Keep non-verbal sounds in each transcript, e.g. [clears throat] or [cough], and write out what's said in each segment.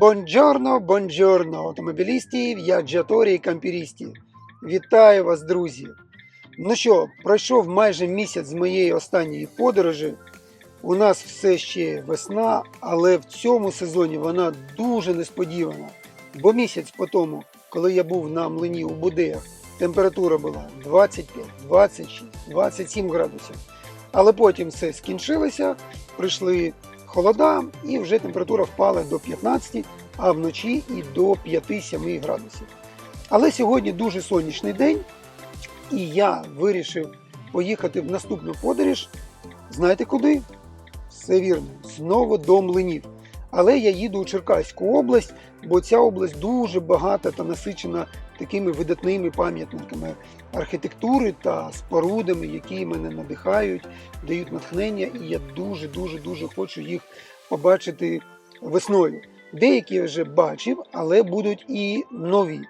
Бонджорно, бонджорно, автомобілісті, в'яджаторі і кампірісті. Вітаю вас, друзі! Ну що, пройшов майже місяць з моєї останньої подорожі. У нас все ще весна, але в цьому сезоні вона дуже несподівана. Бо місяць по тому, коли я був на млині у Будеях, температура була 25, 26, 27 градусів. Але потім все скінчилося, прийшли холода, і вже температура впала до 15, а вночі і до 5-7 градусів. Але сьогодні дуже сонячний день, і я вирішив поїхати в наступну подорож. Знаєте куди? Все вірно, знову до млинів. Але я їду у Черкаську область, бо ця область дуже багата та насичена такими видатними пам'ятниками архітектури та спорудами, які мене надихають, дають натхнення, і я дуже дуже дуже хочу їх побачити весною. Деякі я вже бачив, але будуть і нові.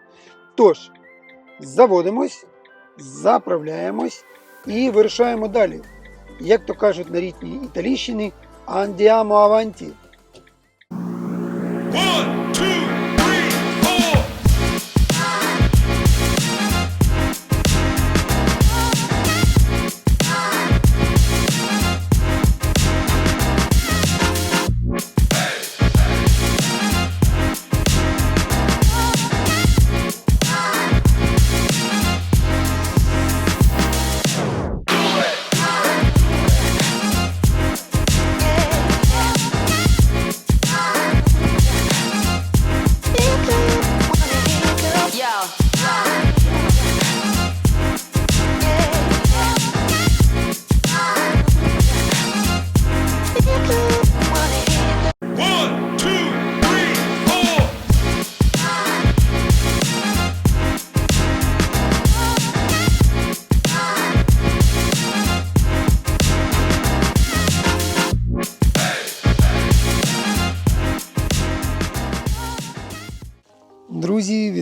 Тож, заводимось, заправляємось і вирушаємо далі. Як то кажуть на рідній італійщині, Андіамо avanti.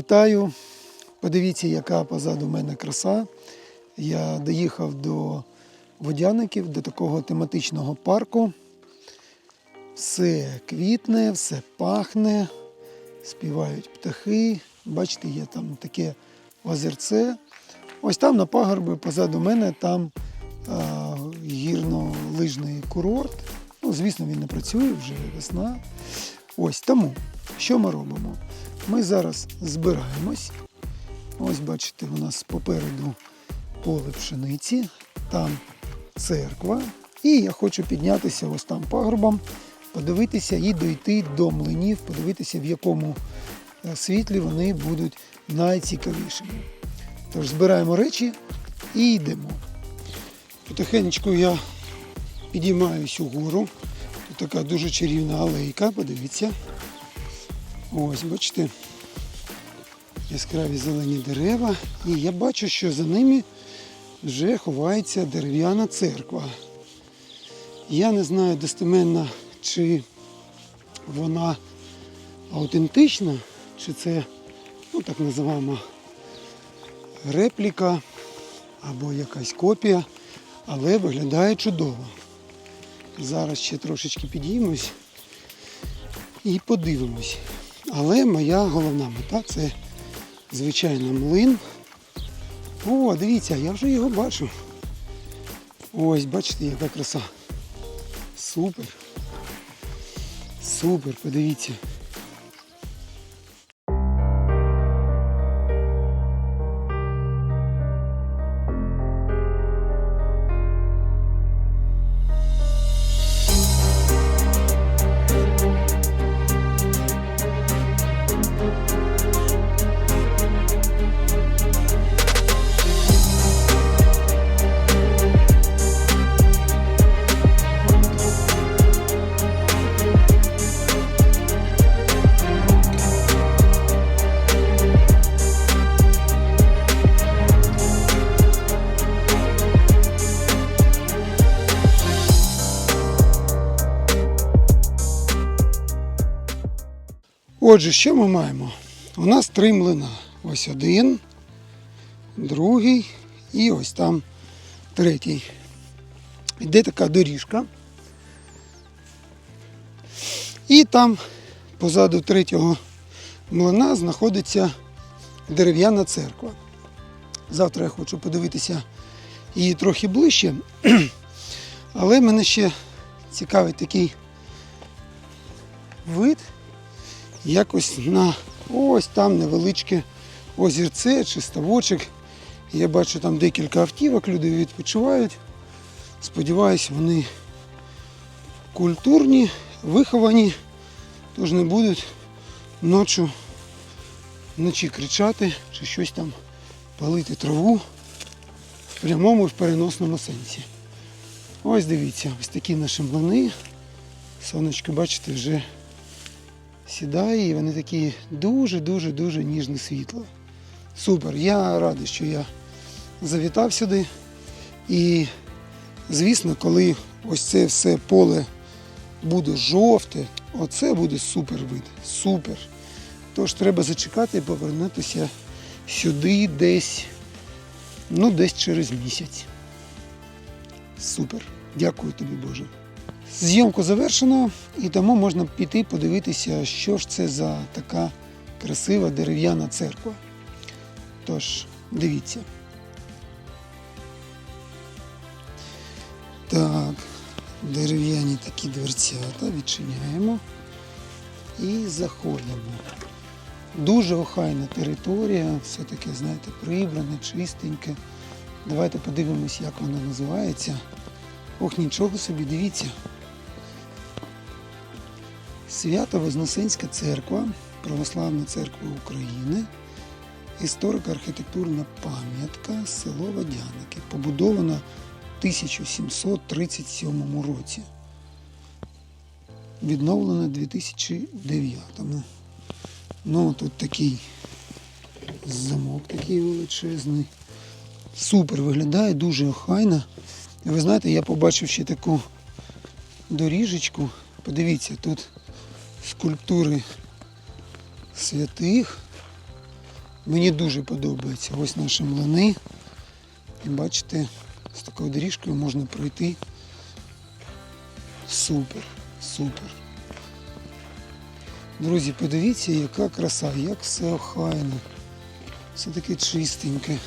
Вітаю! Подивіться, яка позаду мене краса. Я доїхав до водяників, до такого тематичного парку. Все квітне, все пахне, співають птахи. Бачите, є там таке озерце. Ось там на пагорбі позаду мене там гірно-лижний курорт. Ну, звісно, він не працює, вже весна. Ось тому, що ми робимо? Ми зараз збираємось. Ось бачите, у нас попереду поле пшениці, там церква. І я хочу піднятися ось там пагорбом, подивитися і дойти до млинів, подивитися, в якому е, світлі вони будуть найцікавішими. Тож збираємо речі і йдемо. Потихенечку я підіймаюсь угору. Тут така дуже чарівна алейка, подивіться. Ось, бачите, яскраві зелені дерева. І я бачу, що за ними вже ховається дерев'яна церква. Я не знаю достеменно, чи вона аутентична, чи це ну, так називаємо репліка або якась копія, але виглядає чудово. Зараз ще трошечки підіймусь і подивимось. Але моя головна мета це, звичайно, млин. О, дивіться, я вже його бачу. Ось, бачите, яка краса. Супер. Супер, подивіться. Отже, що ми маємо? У нас три млина. Ось один, другий і ось там третій. Йде така доріжка. І там позаду третього млина знаходиться дерев'яна церква. Завтра я хочу подивитися її трохи ближче. [clears throat] Але мене ще цікавить такий вид. Якось на ось там невеличке озерце чи ставочок. Я бачу там декілька автівок, люди відпочивають. Сподіваюсь, вони культурні, виховані, тож не будуть ночі, вночі кричати чи щось там палити траву в прямому і в переносному сенсі. Ось дивіться, ось такі наші млини. Сонечко, бачите, вже сідає і вони такі дуже-дуже-дуже ніжне світло. Супер. Я радий, що я завітав сюди. І, звісно, коли ось це все поле буде жовте, оце буде супер вид. Супер. Тож треба зачекати і повернутися сюди десь, ну, десь через місяць. Супер. Дякую тобі, Боже. Зйомку завершено, і тому можна піти подивитися, що ж це за така красива дерев'яна церква. Тож, дивіться. Так, дерев'яні такі дверцята відчиняємо і заходимо. Дуже охайна територія, все таке, знаєте, прибране, чистеньке. Давайте подивимось, як вона називається. Ох, нічого собі, дивіться. Свято-Вознесенська церква, Православна церква України, історико-архітектурна пам'ятка село Водяники, побудована в 1737 році. Відновлена в 2009. Ну, тут такий замок такий величезний. Супер виглядає, дуже охайно. Ви знаєте, я побачив ще таку доріжечку. Подивіться, тут скульптури святих. Мені дуже подобається. Ось наші млини. І бачите, з такою доріжкою можна пройти. Супер, супер. Друзі, подивіться, яка краса, як все охайно. Все таке чистеньке.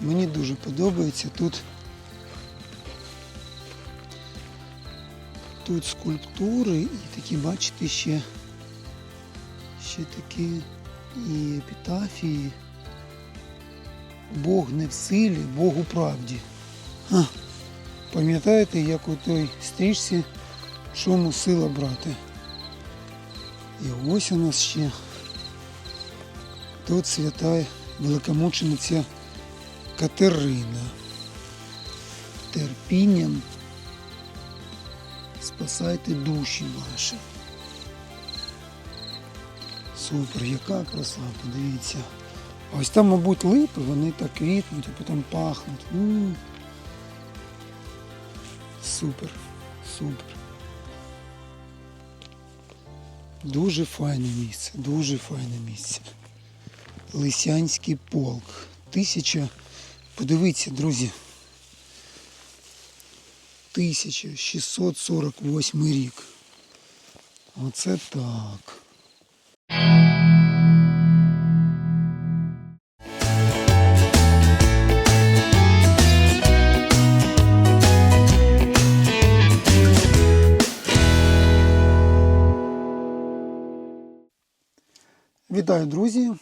Мені дуже подобається тут. Тут скульптури і такі, бачите, ще, ще такі і епітафії. Бог не в силі, Бог у правді. Ха. Пам'ятаєте, як у той стрічці, чому сила брати? І ось у нас ще тут свята великомучениця Катерина. Терпінням спасайте душі ваші. Супер, яка краса, подивіться. Ось там, мабуть, липи, вони так квітнуть, а потім пахнуть. М. Супер, супер. Дуже файне місце, дуже файне місце. Лисянський полк. Тисяча, подивіться, друзі. 1648 рік. Оце так. Вітаю, друзі!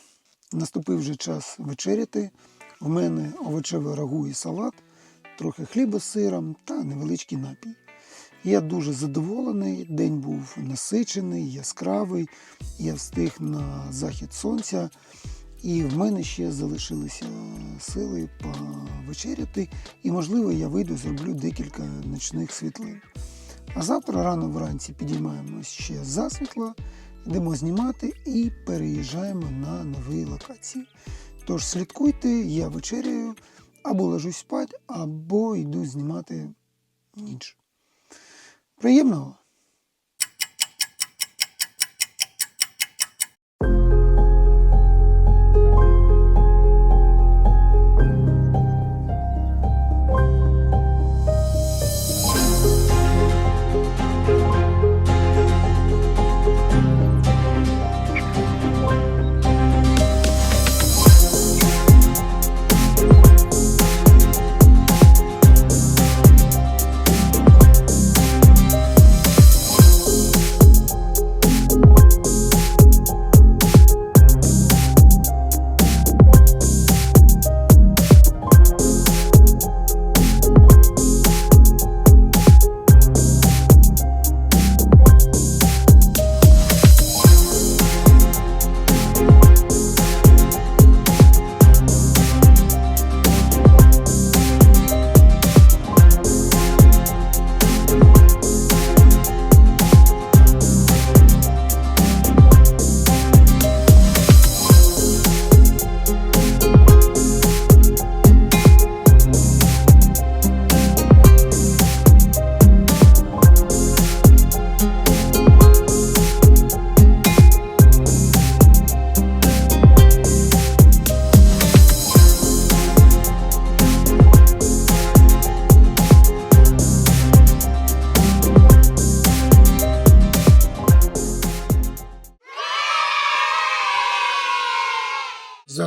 Наступив вже час вечеряти. У мене овочеве рагу і салат, трохи хліба з сиром та невеличкий напій. Я дуже задоволений. День був насичений, яскравий. Я встиг на захід сонця, і в мене ще залишилися сили повечеряти. І, можливо, я вийду, зроблю декілька ночних світлин. А завтра рано вранці підіймаємось ще засвітла, йдемо знімати і переїжджаємо на нові локації. Тож слідкуйте, я вечеряю, або ложусь спати, або йду знімати ніч. Приємного!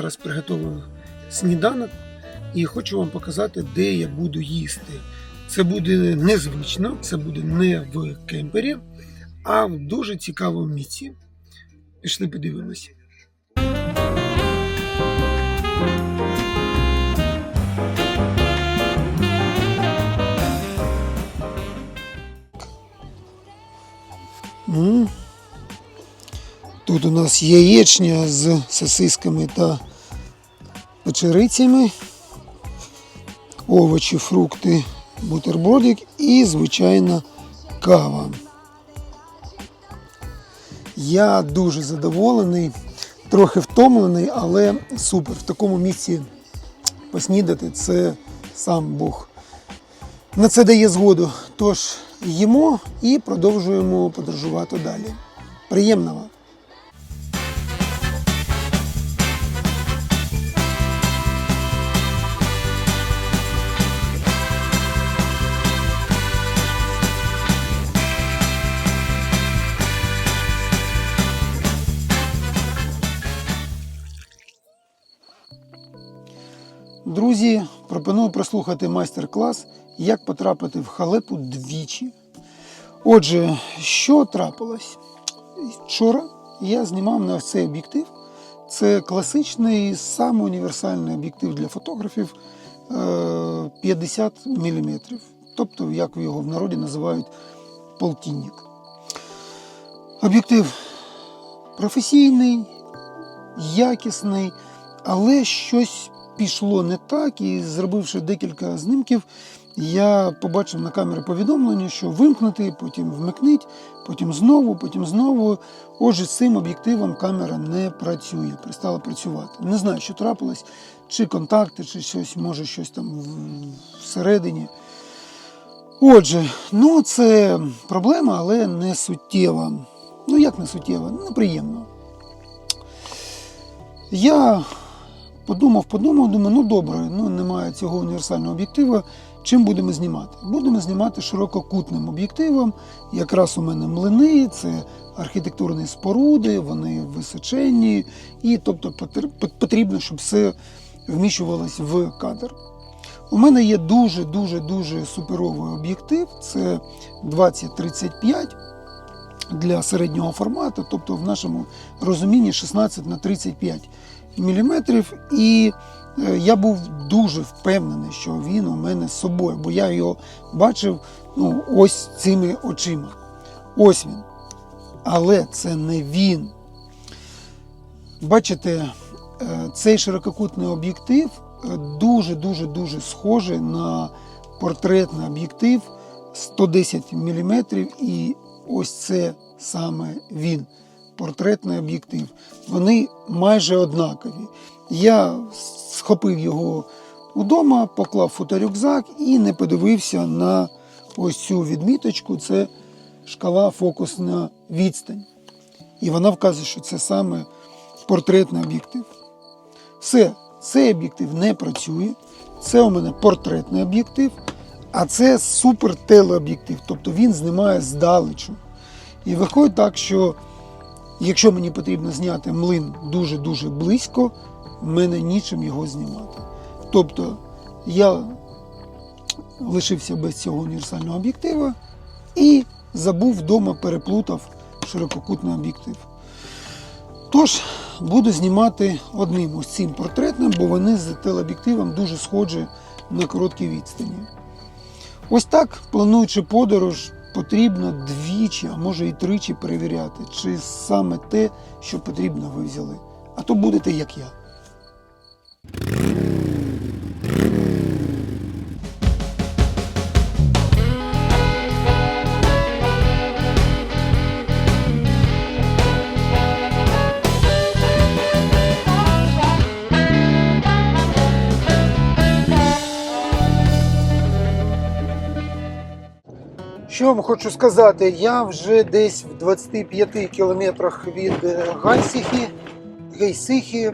Зараз приготовив сніданок і хочу вам показати, де я буду їсти. Це буде незвично, це буде не в кемпері, а в дуже цікавому місці. Пішли подивимося. Тут у нас яєчня з сосисками та печерицями, овочі, фрукти, бутербродик і, звичайно, кава. Я дуже задоволений, трохи втомлений, але супер. В такому місці поснідати це сам Бог. На це дає згоду. Тож їмо і продовжуємо подорожувати далі. Приємного! Друзі, пропоную прослухати майстер-клас, як потрапити в халепу двічі. Отже, що трапилось? Вчора я знімав на цей об'єктив. Це класичний самий універсальний об'єктив для фотографів е, 50 мм. Тобто, як його в народі називають полтинник. Об'єктив професійний, якісний, але щось пішло не так, і зробивши декілька знімків, я побачив на камері повідомлення, що вимкнути, потім вмикніть, потім знову, потім знову. Отже, з цим об'єктивом камера не працює, перестала працювати. Не знаю, що трапилось, чи контакти, чи щось, може щось там всередині. Отже, ну це проблема, але не суттєва. Ну як не суттєва? Неприємно. Я подумав, подумав, думаю, ну добре, ну немає цього універсального об'єктива. Чим будемо знімати? Будемо знімати ширококутним об'єктивом. Якраз у мене млини, це архітектурні споруди, вони височенні, і тобто потрібно, щоб все вміщувалось в кадр. У мене є дуже дуже дуже суперовий об'єктив. Це 2035 для середнього формату, тобто в нашому розумінні 16 на 35 мм. І е, я був дуже впевнений, що він у мене з собою, бо я його бачив ну, ось цими очима. Ось він. Але це не він. Бачите, е, цей ширококутний об'єктив дуже-дуже дуже схожий на портретний об'єктив 110 мм. І ось це саме він. Портретний об'єктив. Вони майже однакові. Я схопив його удома, поклав фоторюкзак і не подивився на ось цю відміточку. Це шкала фокусна відстань. І вона вказує, що це саме портретний об'єктив. Все, цей об'єктив не працює. Це у мене портретний об'єктив, а це супер телеоб'єктив, тобто він знімає здалечу. І виходить так, що якщо мені потрібно зняти млин дуже-дуже близько, мене нічим його знімати. Тобто я лишився без цього універсального об'єктива і забув вдома, переплутав ширококутний об'єктив. Тож буду знімати одним ось цим портретним, бо вони з телеоб'єктивом дуже схожі на короткій відстані. Ось так, плануючи подорож, потрібно двічі, а може і тричі перевіряти, чи саме те, що потрібно, ви взяли. А то будете як я. Що вам хочу сказати? Я вже десь в 25 кілометрах від е, Гайсихи, Гейсихи,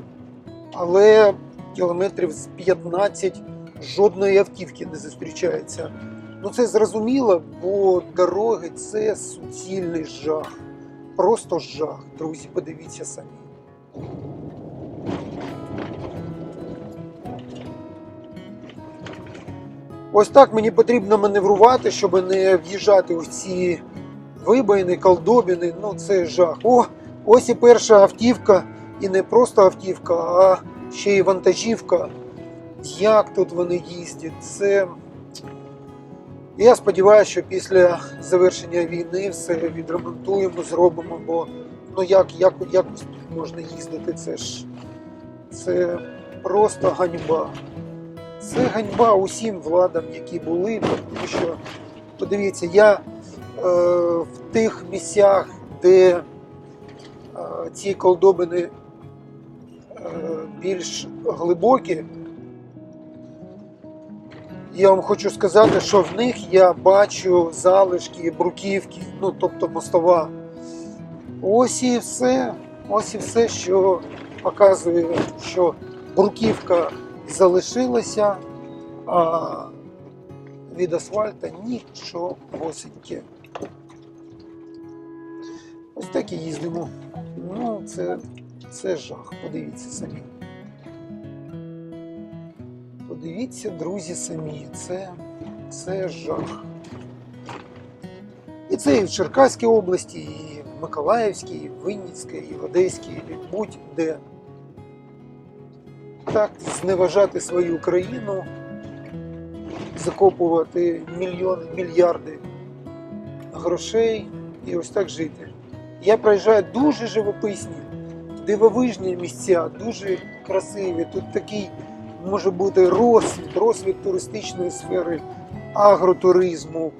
але кілометрів з 15 жодної автівки не зустрічається. Ну це зрозуміло, бо дороги це суцільний жах. Просто жах. Друзі, подивіться самі. Ось так мені потрібно маневрувати, щоб не в'їжджати у ці вибоїни, колдобіни. Ну це жах. О, ось і перша автівка, і не просто автівка, а ще й вантажівка. Як тут вони їздять? Це. Я сподіваюся, що після завершення війни все відремонтуємо, зробимо, бо ну як, як, якось тут можна їздити, це ж це просто ганьба. Це ганьба усім владам, які були, тому що, подивіться, я е, в тих місцях, де е, ці колдобини е, більш глибокі, я вам хочу сказати, що в них я бачу залишки бруківки, ну тобто мостова. Ось і все. Ось і все, що показує, що бруківка залишилася, а від асфальта нічогосіньке. Ось так і їздимо. Ну, це, це жах, подивіться самі. Подивіться, друзі, самі, це, це жах. І це і в Черкаській області, і в Миколаївській, і в Винницькій, і в Одеській, і будь-де. Так зневажати свою країну, закопувати мільйони, мільярди грошей і ось так жити. Я проїжджаю дуже живописні, дивовижні місця, дуже красиві. Тут такий може бути розсвіт, розсвіт туристичної сфери, агротуризму,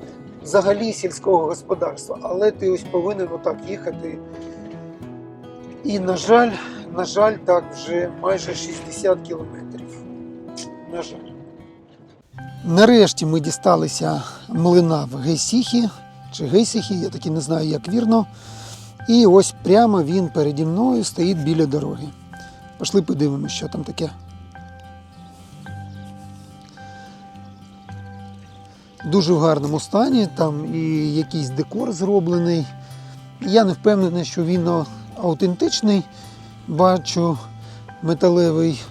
взагалі сільського господарства. Але ти ось повинен отак їхати. І, на жаль, на жаль, так вже майже 60 кілометрів. На жаль. Нарешті ми дісталися млина в Гейсіхі чи Гейсіхі, я таки не знаю, як вірно. І ось прямо він переді мною стоїть біля дороги. Пішли подивимося, що там таке. Дуже в гарному стані, там і якийсь декор зроблений. Я не впевнений, що він аутентичний. Бачу металевий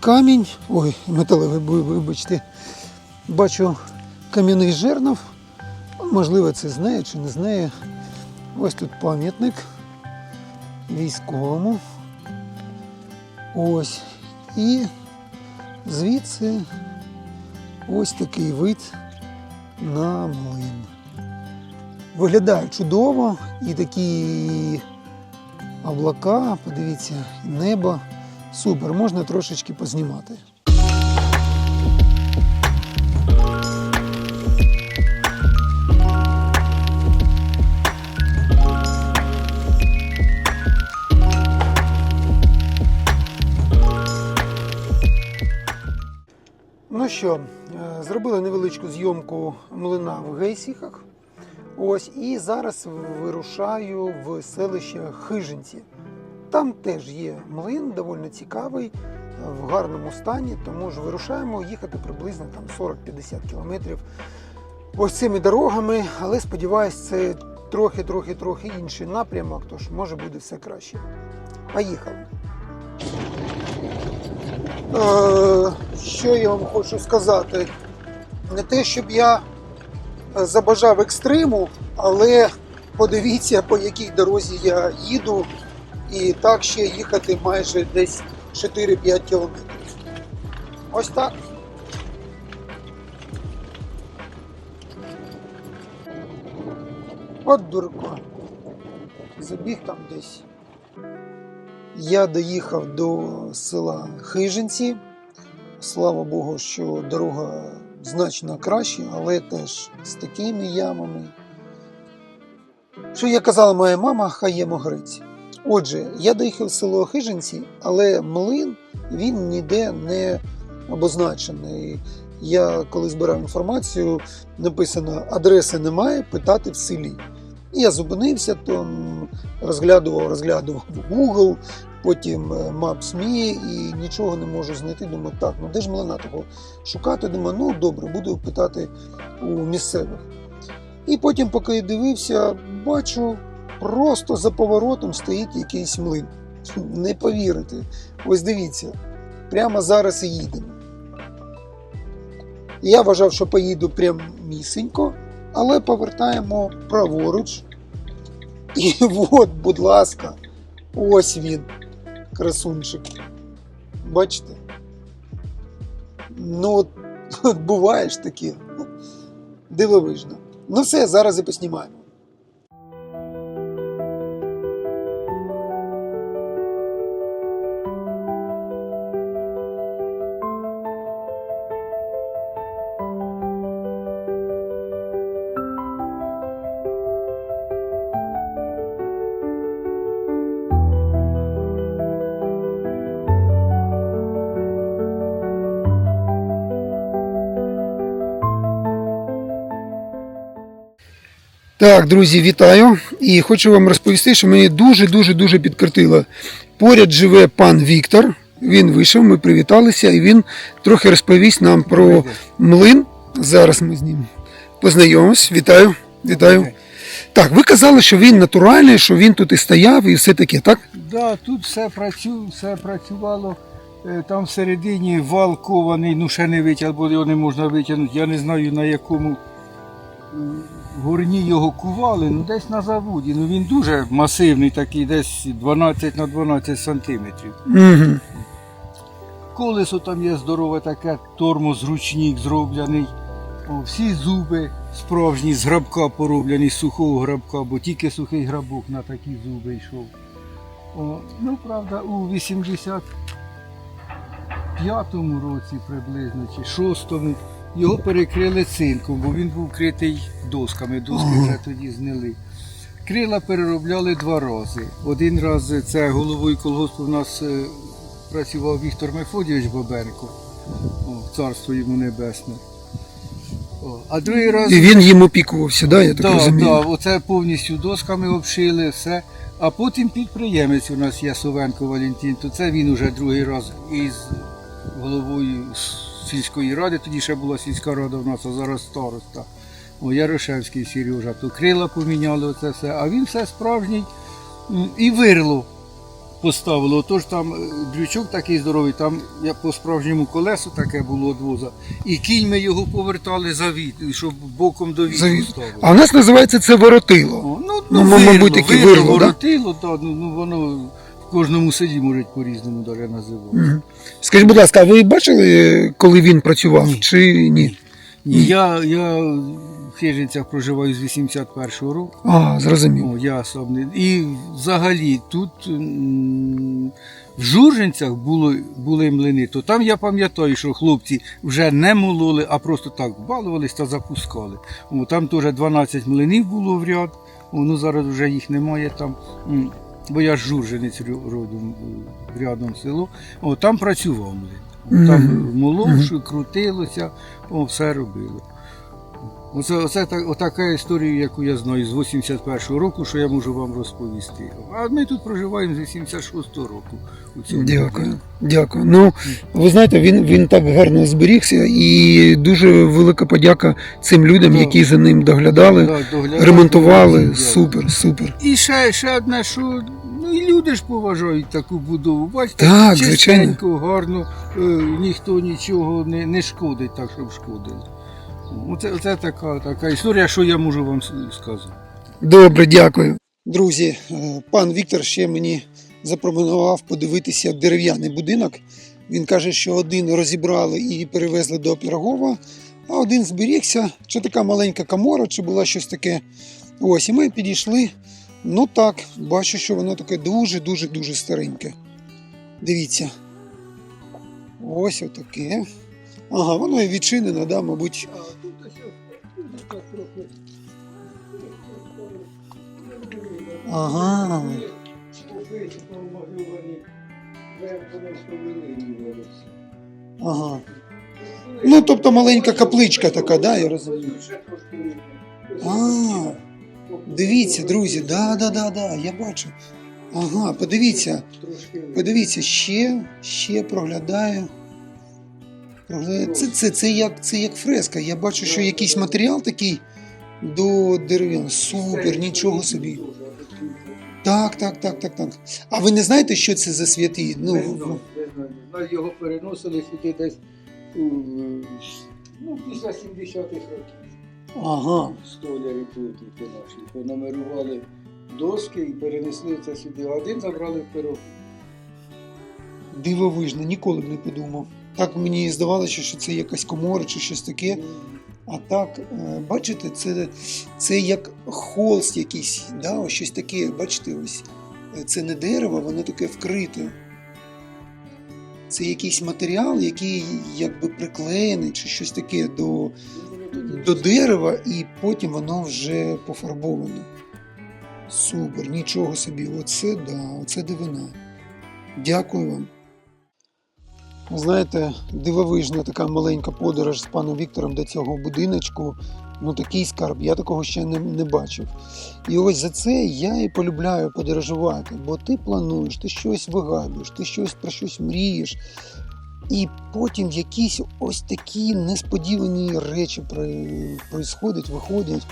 камінь. Ой, металевий, вибачте. Бачу кам'яний жернов. Можливо, це з нею чи не з нею. Ось тут пам'ятник військовому. Ось. І звідси ось такий вид на млин. Виглядає чудово і такі облака, подивіться, небо. Супер, можна трошечки познімати. Ну що, е, зробили невеличку зйомку млина в Гейсіхах. Ось і зараз вирушаю в селище Хижинці. Там теж є млин, доволі цікавий, в гарному стані, тому ж вирушаємо їхати приблизно там 40-50 кілометрів ось цими дорогами, але сподіваюсь, це трохи-трохи-трохи інший напрямок, тож може буде все краще. Поїхали. Е, що я вам хочу сказати? Не те, щоб я забажав екстриму, але подивіться, по якій дорозі я їду, і так ще їхати майже десь 4-5 кілометрів. Ось так. От дурко. Забіг там десь. Я доїхав до села Хижинці. Слава Богу, що дорога значно краща, але теж з такими ямами. Що як казала моя мама, хай є могриць. Отже, я доїхав в село Хижинці, але млин він ніде не обозначений. Я коли збирав інформацію, написано адреси немає, питати в селі. І я зупинився, там розглядував, розглядував Google, потім е, Maps.me і нічого не можу знайти. Думаю, так, ну де ж млина того шукати? Думаю, ну добре, буду питати у місцевих. І потім, поки я дивився, бачу, просто за поворотом стоїть якийсь млин. [laughs] Не повірите. Ось дивіться, прямо зараз і їдемо. Я вважав, що поїду прямісінько, але повертаємо праворуч. І [laughs] от, будь ласка, ось він, красунчик. Бачите? Ну, от, [laughs] от буває ж таке. Дивовижно. Ну все, зараз і поснімаємо. Так, друзі, вітаю. І хочу вам розповісти, що мені дуже-дуже дуже підкрутило. Поряд живе пан Віктор. Він вийшов, ми привіталися, і він трохи розповість нам про млин. Зараз ми з ним познайомимось. Вітаю. Вітаю. Так, ви казали, що він натуральний, що він тут і стояв, і все таке, так? Да, тут все працює, все працювало. Е, Там всередині вал кований, ну ще не витяг, бо його не можна витягнути. Я не знаю на якому горні його кували, ну десь на заводі. Ну він дуже масивний, такий, десь 12 на 12 сантиметрів. Угу. Колесо там є здорове таке, тормоз ручник зроблений. О, всі зуби справжні з грабка пороблені, з сухого грабка, бо тільки сухий грабок на такі зуби йшов. О, ну, правда, у 85-му році приблизно, чи 6-му, його перекрили цинком, бо він був критий досками, доски вже тоді знили. Крила переробляли два рази. Один раз це головою колгоспу в нас е, працював Віктор Мефодійович Бабенко, О, царство йому небесне. О, а другий раз. І він їм опікувався, да, я так Так, розумію. так, оце повністю досками обшили, все. А потім підприємець у нас є Совенко Валентин, то це він уже другий раз із головою сільської ради, тоді ще була сільська рада у нас, а зараз староста. О, Ярошевський Сережа, то крила поміняли оце все, а він все справжній і вирло поставило. Отож там е, дрючок такий здоровий, там я по справжньому колесу таке було від воза. І кінь ми його повертали за віт, щоб боком до вітру ставили. А у нас називається це воротило. О, ну, Ну, ну, мабуть, вирло, таке вирло, вирло, да? воротило, та, ну, ну, воно в кожному селі може по-різному даже називати. Мгм. Скажіть, будь ласка, а ви бачили, коли він працював, Ні. чи ні? Ні, Я, я в Хижинцях проживаю з 81-го року. А, зрозумів. О, я сам не. І взагалі тут м, в Журжинцях було, були млини, то там я пам'ятаю, що хлопці вже не мололи, а просто так балувались та запускали. О, там теж 12 млинів було в ряд, О, ну зараз вже їх немає там. М, Бо я журженець родом е, рядом село. О, там працював млин. Там Мгм. молов, крутилося, о, все робило. Оце, оце так, отака історія, яку я знаю з 81-го року, що я можу вам розповісти. А ми тут проживаємо з 86-го року. У цьому Дякую. будинку. Дякую. Ну, ви знаєте, він, він так гарно зберігся, і дуже велика подяка цим людям, Да. які за ним доглядали, Да, доглядати ремонтували. дякую. Супер, супер. І ще, ще одне, що ну, і люди ж поважають таку будову. Бачите, Так, звичайно. чистенько, гарно, е, ніхто нічого не, не шкодить так, щоб шкодили. Оце, оце така, така історія, що я можу вам сказати. Добре, дякую. Друзі, е, пан Віктор ще мені запропонував подивитися дерев'яний будинок. Він каже, що один розібрали і перевезли до Пірогова, а один зберігся, чи така маленька камора, чи була щось таке. Ось, і ми підійшли. Ну так, бачу, що воно таке дуже-дуже дуже стареньке. Дивіться. Ось отаке. Ага, воно і відчинено, да, мабуть. Ага. Ага. Ну, тобто маленька капличка така, да, я розумію. А, дивіться, друзі, да, да, да, да, я бачу. Ага, подивіться, подивіться, ще, ще проглядаю. Це, це, це, як, це як фреска. Я бачу, що якийсь матеріал такий до дерев'яного. Супер, нічого собі. Так, так, так, так, так. А ви не знаєте, що це за святі? Ну, знаю. Нас його переносили сюди десь у Ну, після 70-х років. Ага. Столярі плотники наші. Понумерували доски і перенесли це сюди. Один забрали в пирог. Дивовижно, ніколи б не подумав. Так мені здавалося, що це якась комора чи щось таке. А так, е, бачите, це, це як холст якийсь, да? ось щось таке, бачите, ось е, це не дерево, воно таке вкрите. Це якийсь матеріал, який якби приклеєний чи щось таке до, до дерева, і потім воно вже пофарбоване. Супер, нічого собі. Оце да, оце дивина. Дякую вам. Знаєте, дивовижна така маленька подорож з паном Віктором до цього будиночку. Ну такий скарб, я такого ще не, не бачив. І ось за це я і полюбляю подорожувати, бо ти плануєш, ти щось вигадуєш, ти щось про щось мрієш. І потім якісь ось такі несподівані речі происходять, виходять.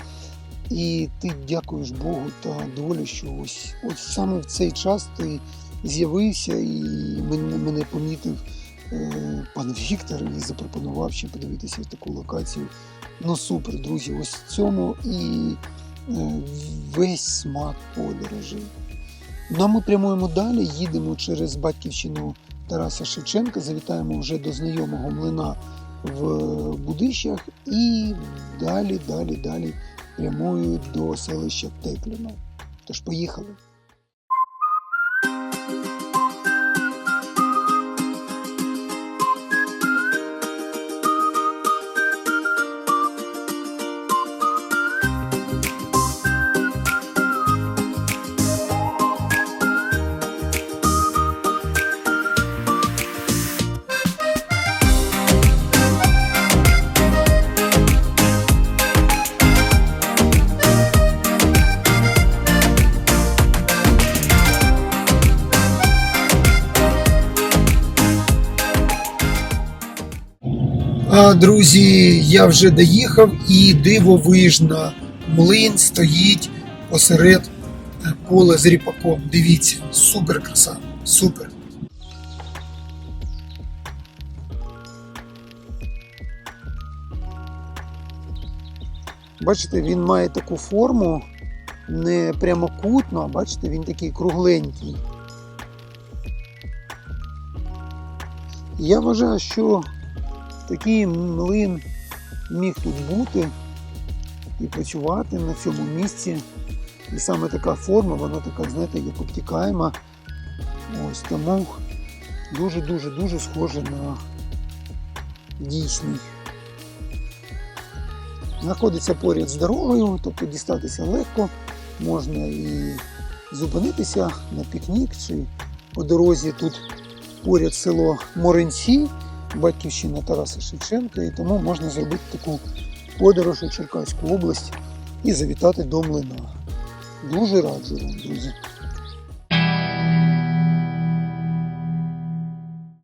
І ти дякуєш Богу та долі, що ось, ось саме в цей час ти з'явився і мене, мене помітив пан Віктор і запропонував ще подивитися таку локацію. Ну супер, друзі, ось в цьому і е, весь смак подорожі. Ну а ми прямуємо далі, їдемо через батьківщину Тараса Шевченка, завітаємо вже до знайомого млина в Будищах і далі, далі, далі прямую до селища Текліно. Тож поїхали. Друзі, я вже доїхав і дивовижна млин стоїть посеред е, поля з ріпаком. Дивіться, супер краса, супер. Бачите, він має таку форму не прямокутну, а бачите, він такий кругленький. Я вважаю, що такий млин міг тут бути і працювати на цьому місці. І саме така форма, вона така, знаєте, як обтікаєма. Ось тому дуже-дуже дуже схоже на дійсний. Знаходиться поряд з дорогою, тобто дістатися легко, можна і зупинитися на пікнік чи по дорозі тут поряд село Моринці, батьківщина Тараса Шевченка, і тому можна зробити таку подорож у Черкаську область і завітати до млина. Дуже раджу вам, друзі.